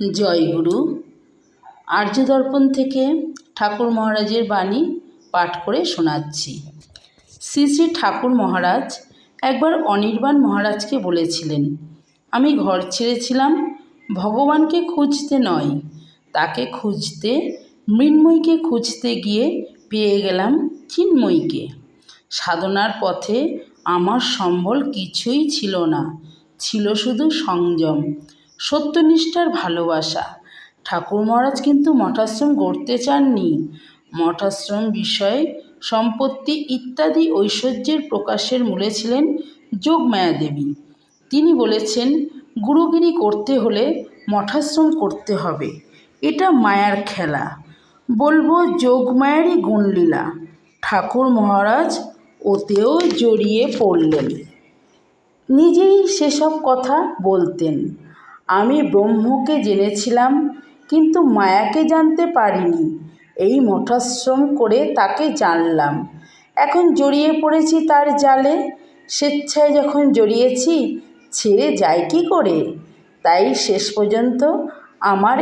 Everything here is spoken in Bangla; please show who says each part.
Speaker 1: জয়গুরু আর্যদর্পণ থেকে ঠাকুর মহারাজের বাণী পাঠ করে শোনাচ্ছি। শ্রী শ্রী ঠাকুর মহারাজ একবার অনির্বাণ মহারাজকে বলেছিলেন, আমি ঘর ছেড়েছিলাম, ভগবানকে খুঁজতে নয়। তাকে খুঁজতে, মৃন্ময়ীকে খুঁজতে গিয়ে পেয়ে গেলাম চিন্ময়ীকে। সাধনার পথে আমার সম্বল কিছুই ছিল না, ছিল শুধু সংযম। সত্যনিষ্ঠার ভালোবাসা। ঠাকুর মহারাজ কিন্তু মঠাশ্রম গড়তে চাননি। মঠাশ্রম বিষয় সম্পত্তি ইত্যাদি ঐশ্বর্যের প্রকাশের মূলে ছিলেন যোগমায়া দেবী তিনি বলেছেন, গুরুগিরি করতে হলে মঠাশ্রম করতে হবে। এটা মায়ার খেলা। বলব যোগমায়ারই গুণলীলা। ঠাকুর মহারাজ ওতেও জড়িয়ে পড়লেন। নিজেই সেসব কথা বলতেন। আমি ব্রহ্মকে জেনেছিলাম, কিন্তু মায়াকে জানতে পারিনি। এই মঠাশ্রম করে তাকে জানলাম। এখন জড়িয়ে পড়েছি তার জালে। স্বেচ্ছায় যখন জড়িয়েছি, ছেড়ে যায় কি করে? তাই শেষ পর্যন্ত আমার